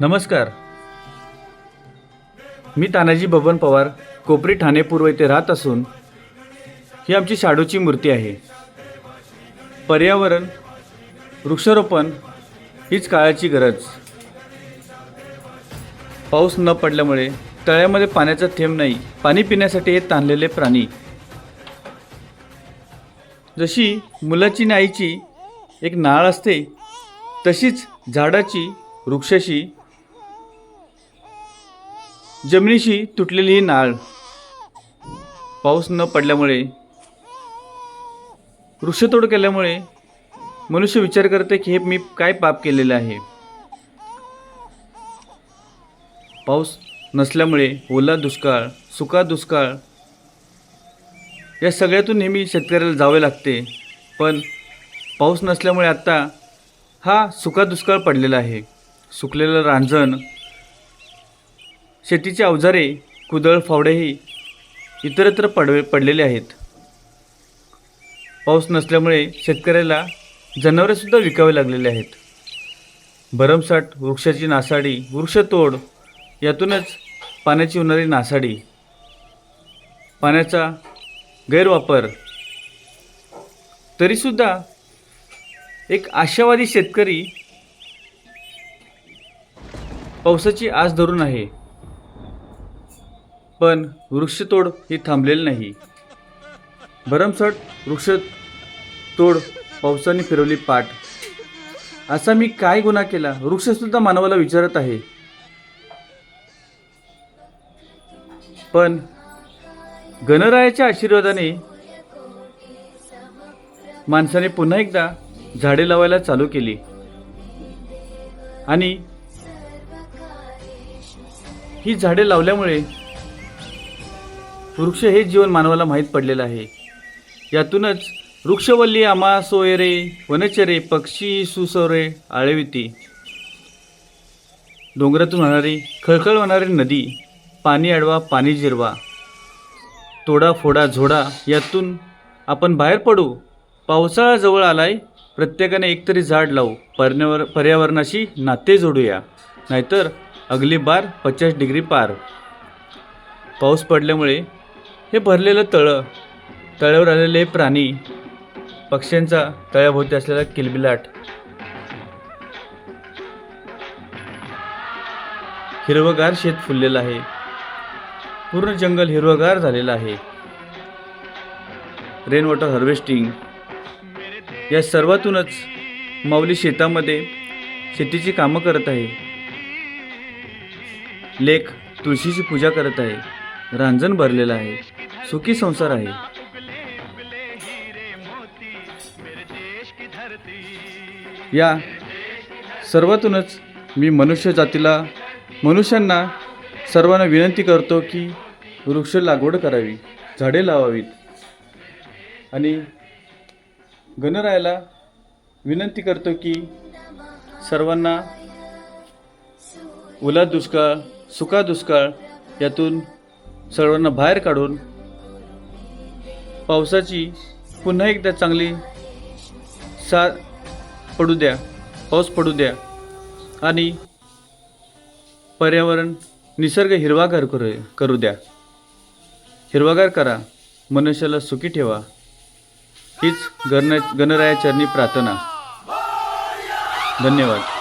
नमस्कार. मी तानाजी बबन पवार कोपरी ठाणे पूर्व येथे राहत असून ही आमची शाडूची मूर्ती आहे. पर्यावरण वृक्षारोपण हीच काळाची गरज. पाऊस न पडल्यामुळे तळ्यामध्ये पाण्याचा थेंब नाही पाणी पिण्यासाठी हे ताणलेले प्राणी. जशी मुलाची आणि आईची एक नाळ असते तशीच झाडाची वृक्षाशी जमिनीशी तुटलेली ही नाळ. पाऊस न पडल्यामुळे वृक्षतोड केल्यामुळे मनुष्य विचार करते की हे मी काय पाप केलेलं आहे. पाऊस नसल्यामुळे ओला दुष्काळ सुका दुष्काळ या सगळ्यातून नेहमी शेतकऱ्याला जावे लागते. पण पाऊस नसल्यामुळे आत्ता हा सुका दुष्काळ पडलेला आहे. सुकलेलं रांजण शेतीची अवजारे कुदळ फावडेही इतरत्र पडवे पडलेले आहेत. पाऊस नसल्यामुळे शेतकऱ्याला जनावरेसुद्धा विकावे लागलेले आहेत. भरमसाठ वृक्षाची नासाडी वृक्षतोड यातूनच पाण्याची होणारी नासाडी पाण्याचा गैरवापर. तरीसुद्धा एक आशावादी शेतकरी पावसाची आस धरून आहे. पण वृक्षतोड ही थांबलेली नाही. भरमसाठ वृक्षतोड पावसाने फिरवली पाठ. असा मी काय गुन्हा केला? वृक्षसुद्धा मानवाला विचारत आहे. पण गणरायाच्या आशीर्वादाने माणसाने पुन्हा एकदा झाडे लावायला चालू केली. आणि ही झाडे लावल्यामुळे वृक्ष हे जीवन मानवाला माहीत पडलेलं आहे. यातूनच वृक्षवल्ली आमा सोयरे वनचरे पक्षी सुसोरे आळविती डोंगरातून होणारी खळखळ होणारी नदी पाणी अडवा पाणी जिरवा तोडा फोडा झोडा यातून आपण बाहेर पडू पावसाळा जवळ आलाय प्रत्येकाने एकतरी झाड लावू पर्यावर पर्यावरणाशी नाते जोडूया. नाहीतर अगली बार पचास डिग्री पार. पाऊस पडल्यामुळे हे भरलेलं तळं तळ्यावर आलेले प्राणी पक्ष्यांचा तळ्याभोवती असलेला किलबिलाट. हिरवगार शेत फुललेलं आहे. पूर्ण जंगल हिरवगार झालेलं आहे. रेन वॉटर हार्वेस्टिंग या सर्वातूनच माऊली शेतामध्ये शेतीची कामं करत आहे. लेख तुळशीची पूजा करत आहे. रांजण भरलेलं आहे. सुखी संसार आहे. या सर्वातूनच मी मनुष्य जातीला मनुष्यांना सर्वांना विनंती करतो की वृक्ष लागवड करावी झाडे लावावीत. आणि गणरायाला विनंती करतो की सर्वांना ओला दुष्काळ सुका दुष्काळ यातून सर्वांना बाहेर काढून पावसाची पुन्हा एकदा चांगली सा पडू द्या पाऊस पडू द्या. आणि पर्यावरण निसर्ग हिरवागार करू करू द्या. हिरवागार करा मनुष्याला सुखी ठेवा. हीच गण गणरायाचरणी प्रार्थना. धन्यवाद.